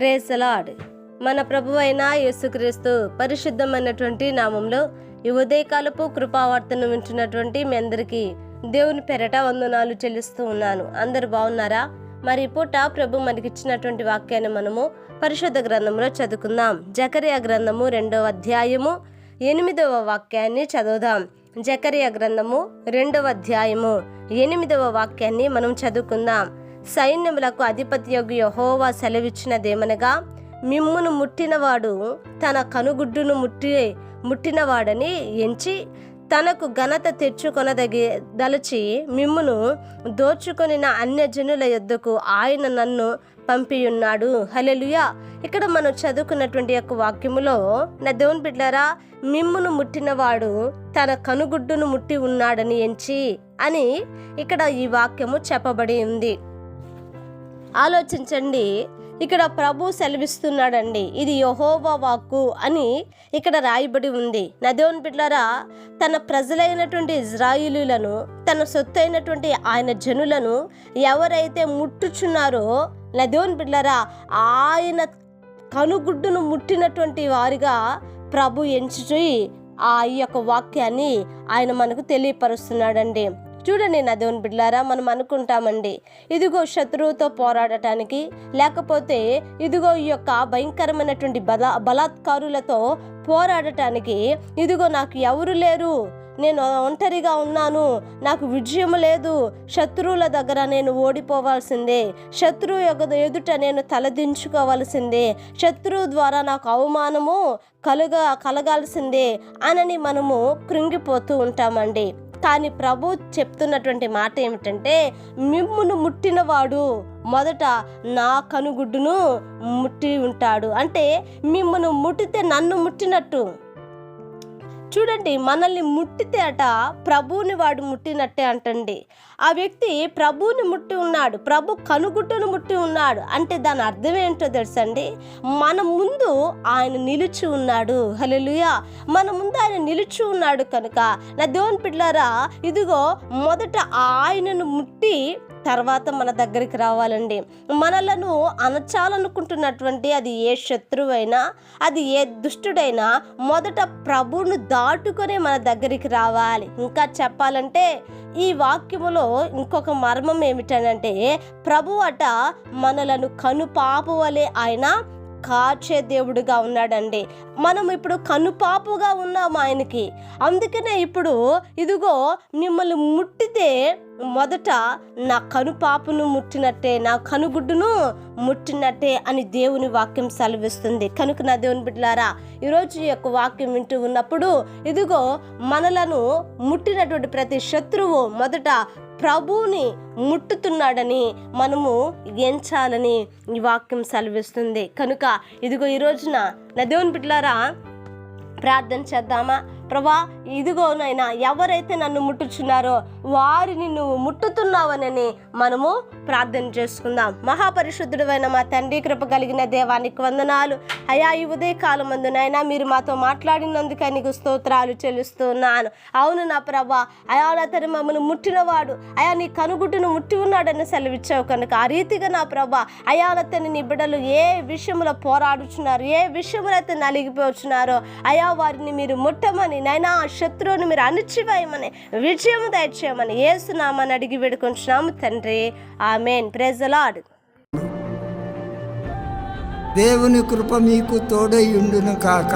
Praise lord మన ప్రభు అయిన యేసుక్రీస్తు పరిశుద్ధమైనటువంటి నామంలో ఈ ఉదయకాలపు కృపావార్తను వింటున్నటువంటి మీ అందరికీ దేవుని పెరట వందనాలు చెల్లిస్తూ ఉన్నాను. అందరు బాగున్నారా? మరి పూట ప్రభు మనకిచ్చినటువంటి వాక్యాన్ని మనము పరిశుద్ధ గ్రంథంలో చదువుకుందాం. జకరియా గ్రంథము రెండవ అధ్యాయము ఎనిమిదవ వాక్యాన్ని చదువుదాం. జకరియా గ్రంథము రెండవ అధ్యాయము ఎనిమిదవ వాక్యాన్ని మనం చదువుకుందాం. సైన్యములకు అధిపతి యొక్క యహోవా సెలవిచ్చినదేమనగా మిమ్మును ముట్టినవాడు తన కనుగుడ్డును ముట్టి ముట్టినవాడని ఎంచి తనకు ఘనత తెచ్చుకొనదగి దలచి మిమ్మును దోచుకొనిన అన్యజనుల యొద్దకు ఆయన నన్ను పంపియున్నాడు. హలెలుయా ఇక్కడ మనం చదువుకున్నటువంటి యొక్క వాక్యములో నా దేవుని బిడ్డారా మిమ్మును ముట్టినవాడు తన కనుగుడ్డును ముట్టి ఉన్నాడని ఎంచి అని ఇక్కడ ఈ వాక్యము చెప్పబడి ఉంది. ఆలోచించండి. ఇక్కడ ప్రభు సెలవిస్తున్నాడండి ఇది యహోవా వాక్కు అని ఇక్కడ రాయబడి ఉంది. నదేవన్ బిడ్లారా తన ప్రజలైనటువంటి ఇజ్రాయిలులను తన సొత్తు అయినటువంటి ఆయన జనులను ఎవరైతే ముట్టుచున్నారో నదేవన్ బిడ్లారా ఆయన కనుగుడ్డును ముట్టినటువంటి వారిగా ప్రభు ఎంచుచుయి ఆ యొక్క వాక్యాన్ని ఆయన మనకు తెలియపరుస్తున్నాడండి. చూడండి నా దేవుని బిడ్లారా మనం అనుకుంటామండి ఇదిగో శత్రువుతో పోరాడటానికి లేకపోతే ఇదిగో ఈ యొక్క భయంకరమైనటువంటి బల బలాత్కారులతో పోరాడటానికి ఇదిగో నాకు ఎవరు లేరు నేను ఒంటరిగా ఉన్నాను నాకు విజయం లేదు శత్రువుల దగ్గర నేను ఓడిపోవాల్సిందే శత్రువు యొక్క ఎదుట నేను తలదించుకోవాల్సిందే శత్రువు ద్వారా నాకు అవమానము కలుగ కలగాల్సిందే అనని మనము కృంగిపోతూ ఉంటామండి. కానీ ప్రభు చెప్తున్నటువంటి మాట ఏమిటంటే మిమ్మును ముట్టినవాడు మొదట నా కనుగుడ్డును ముట్టి ఉంటాడు. అంటే మిమ్మను ముట్టితే నన్ను ముట్టినట్టు. చూడండి మనల్ని ముట్టితే అట ప్రభువుని వాడు ముట్టినట్టే అంటండి. ఆ వ్యక్తి ప్రభువుని ముట్టి ఉన్నాడు ప్రభు కనుగుట్టును ముట్టి ఉన్నాడు అంటే దాని అర్థం ఏంటో తెలుసండి? మన ముందు ఆయన నిలిచి ఉన్నాడు. హలెలుయా మన ముందు ఆయన నిలిచి ఉన్నాడు కనుక. నా దేవుని పిల్లరా ఇదిగో మొదట ఆయనను ముట్టి తర్వాత మన దగ్గరికి రావాలండి. మనలను అనచాలనుకుంటున్నటువంటి అది ఏ శత్రువైనా అది ఏ దుష్టుడైనా మొదట ప్రభువును దాటుకొని మన దగ్గరికి రావాలి. ఇంకా చెప్పాలంటే ఈ వాక్యములో ఇంకొక మర్మం ఏమిటనంటే ప్రభు అట మనలను కనుపాపు వలె ఆయన కాచే దేవుడుగా ఉన్నాడండి. మనం ఇప్పుడు కనుపాపుగా ఉన్నాం ఆయనకి. అందుకనే ఇప్పుడు ఇదిగో మిమ్మల్ని ముట్టితే మొదట నా కనుపాపును ముట్టినట్టే నా కనుగుడ్డును ముట్టినట్టే అని దేవుని వాక్యం సెలవిస్తుంది. కనుక నా దేవుని బిడ్డలారా ఈరోజు ఈ యొక్క వాక్యం వింటూ ఉన్నప్పుడు ఇదిగో మనలను ముట్టినటువంటి ప్రతి శత్రువు మొదట ప్రభువుని ముట్టుతున్నాడని మనము ఎంచాలని ఈ వాక్యం సెలవిస్తుంది. కనుక ఇదిగో ఈ రోజున నా దేవుని బిడ్డలారా ప్రార్థన చేద్దామా? ప్రభా ఇదిగోనైనా ఎవరైతే నన్ను ముట్టుచున్నారో వారిని నువ్వు ముట్టుతున్నావనని మనము ప్రార్థన చేసుకుందాం. మహాపరిశుద్ధుడైన మా తండ్రి కృప కలిగిన దేవానికి వందనాలు. అయా ఈ ఉదయకాలం మందునైనా మీరు మాతో మాట్లాడినందుకే నీకు స్తోత్రాలు చెల్లిస్తున్నాను. అవును నా ప్రభా అయా నా తను మమ్మల్ని ముట్టినవాడు. అయా నీ కనుగుట్టును ముట్టి ఉన్నాడని సెలవిచ్చావు కనుక ఆ రీతిగా నా ప్రభా అయా నీ బిడ్డలు ఏ విషయంలో పోరాడుచున్నారు ఏ విషయంలో అయితే నలిగిపోచున్నారో అయా వారిని మీరు ముట్టమని నైనా ఆ శత్రువుని మీరు అణిచివేయమని విజయం దయచేయమని ఏసునామని అడిగి వేడుకుంటున్నాము తండ్రి. ఆ మెయిన్ లాడ్ దేవుని కృప మీకు తోడై ఉండును కాక.